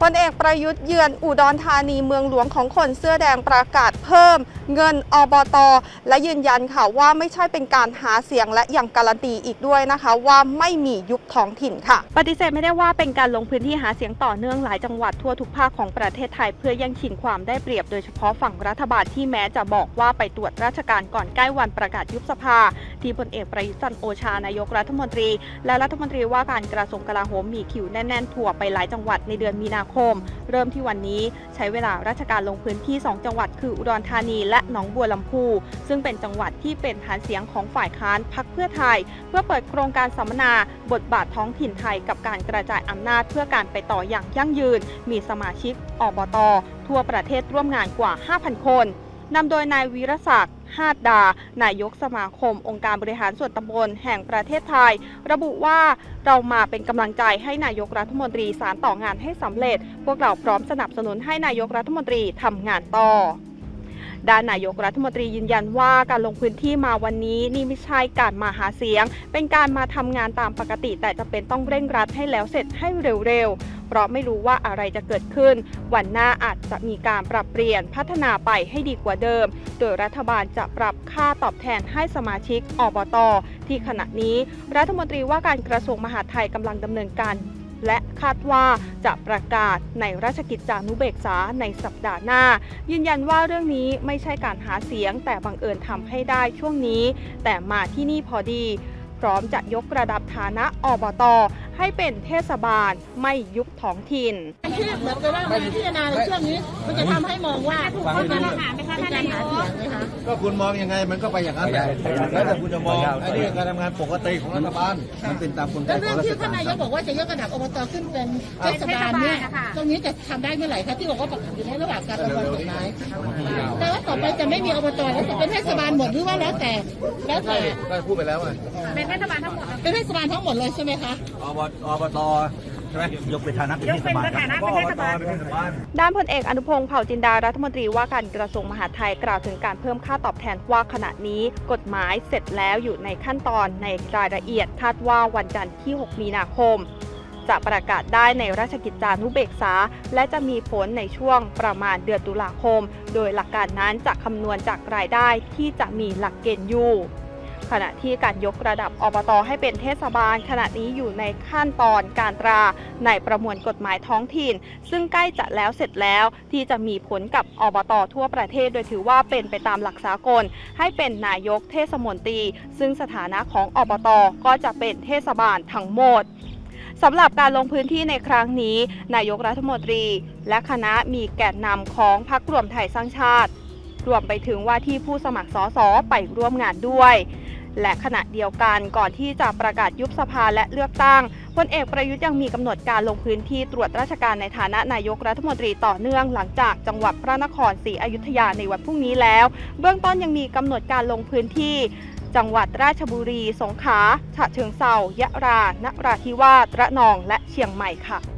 พลเอกประยุทธ์เยือนอุดรธานีเมืองหลวงของคนเสื้อแดงประกาศเพิ่ม เงินอบตและยืนยันค่ะว่าไม่ใช่เป็นการหาเสียงและยังการันตีอีกด้วยนะคะ ว่าไม่มียุบท้องถิ่นค่ะ ปฏิเสธไม่ได้ว่าเป็นการลงพื้นที่หาเสียงต่อเนื่องหลายจังหวัดทั่วทุกภาคของประเทศไทยเพื่อย่งชิงความได้เปรียบโดยเฉพาะฝั่งรัฐบาลที่แม้จะบอกว่าไปตรวจราชการก่อนใกล้วันประกาศยุบสภา ที่พลเอกประยุทธ์จันโอชานายกรัฐมนตรี และรัฐมนตรีว่าการกระทรวงกลาโหมมีคิวแน่นๆทั่วไปหลายจังหวัดในเดือนมีนาคม เริ่มที่วันนี้ใช้เวลาราชการลงพื้นที่ 2 จังหวัดคืออุดรธานีและหนองบัวลำพู ซึ่งเป็นจังหวัดที่เป็นฐานเสียงของฝ่ายค้านพักเพื่อไทย เพื่อเปิดโครงการสัมมนาบทบาทท้องถิ่นไทย กับการกระจายอำนาจเพื่อการไปต่ออย่างยั่งยืน มีสมาชิกอบต ทั่วประเทศร่วมงานกว่า 5,000 คนนำโดยนายวีรศักดิ์ ฮาดดา นายกสมาคม องค์การบริหารส่วนตำบลแห่งประเทศไทย ระบุว่าเรามาเป็นกำลังใจให้นายกรัฐมนตรีสารต่องานให้สำเร็จ พวกเราพร้อมสนับสนุนให้นายกรัฐมนตรีทำงานต่อ ด้านนายกรัฐมนตรียืนยันว่าการลงพื้นที่มาวันนี้นี่ไม่ใช่การมาหาเสียง เป็นการมาทำงานตามปกติ แต่จะเป็นต้องเร่งรัดให้แล้วเสร็จให้เร็วๆ เพราะไม่รู้ว่าอะไรจะเกิดขึ้น วันหน้าอาจจะมีการปรับเปลี่ยนพัฒนาไปให้ดีกว่าเดิม โดยรัฐบาลจะปรับค่าตอบแทนให้สมาชิกอบต ที่ขณะนี้ รัฐมนตรีว่าการกระทรวงมหาดไทยกำลังดำเนินการ และคาดว่าจะประกาศในราชกิจจานุเบกษาในสัปดาห์หน้า ยืนยันว่าเรื่องนี้ไม่ใช่การหาเสียง แต่บังเอิญทำให้ได้ช่วงนี้ แต่มาที่นี่พอดี พร้อมจะยกระดับฐานะอบต ให้เป็นเทศบาลไม่ยุบท้องถิ่นที่เหมือนกับว่ามาพิจารณาในช่วงนี้ มันจะทำให้มองว่าเป็นการหาไหมคะเป็นการหาเสียงไหมคะก็คุณมองยังไงมันก็ไปอย่างนั้นแหละแล้วแต่คุณจะมองไอ้นี่การทำงานปกติของรัฐบาลมันเป็นตามกลไกแล้วขเรื่อองงราชที่ท่านการนายกบอกว่าจะยกระดับอบตขึ้นเป็นเทศบาลเนี่ยตรงนี้จะทำได้เมื่อไหร่คะที่บอกว่าประกาศอยู่ในระหว่างการประมวลกฎหมายแต่ว่าต่อไปจะไม่มีอบตแล้วจะเป็นเทศบาลหมดหรือว่าแล้วแต่แล้วแต่ก็พูดไปแล้วไงเป็นเทศบาลทั้งหมดเป็นเทศบาลทั้งหมดเลยใช่ไหมคะอบอบตใช่ไหมยกเป็นฐานะเป็นเทศบาลครับก็อบตเป็นเทศบาล ด้านพลเอกอนุพงศ์เผ่าจินดารัฐมนตรีว่าการกระทรวงมหาดไทยกล่าวถึงการเพิ่มค่าตอบแทนว่าขณะนี้กฎหมายเสร็จแล้วอยู่ในขั้นตอนในรายละเอียดคาดว่าวันจันทร์ที่ 6 มีนาคม จะประกาศได้ในราชกิจจานุเบกษา และจะมีผลในช่วงประมาณเดือนตุลาคม โดยหลักการนั้นจะคำนวณจากรายได้ที่จะมีหลักเกณฑ์อยู่ ขณะที่การยกระดับอบตให้เป็นเทศบาล ขณะนี้อยู่ในขั้นตอนการตราในประมวลกฎหมายท้องถิ่น ซึ่งใกล้จะแล้วเสร็จแล้วที่จะมีผลกับอบตทั่วประเทศ โดยถือว่าเป็นไปตามหลักสากล ให้เป็นนายกเทศมนตรี ซึ่งสถานะของอบตก็จะเป็นเทศบาลทั้งหมดสำหรับการลงพื้นที่ในครั้งนี้ นายกรัฐมนตรี และคณะมีแกนนำของพรรครวมไทยสร้างชาติ รวมไปถึงว่าที่ผู้สมัครสสไปร่วมงานด้วย และขณะเดียวกันก่อนที่จะประกาศยุบสภาและเลือกตั้งพลเอกประยุทธ์ยังมีกำหนดการลงพื้นที่ตรวจราชการในฐานะนายกรัฐมนตรีต่อเนื่องหลังจากจังหวัดพระนครศรีอยุธยาในวันพรุ่งนี้แล้ว เบื้องต้นยังมีกำหนดการลงพื้นที่จังหวัดราชบุรี สงขลา ฉะเชิงเทรายะรา นราธิวาส ระนอง และเชียงใหม่ค่ะ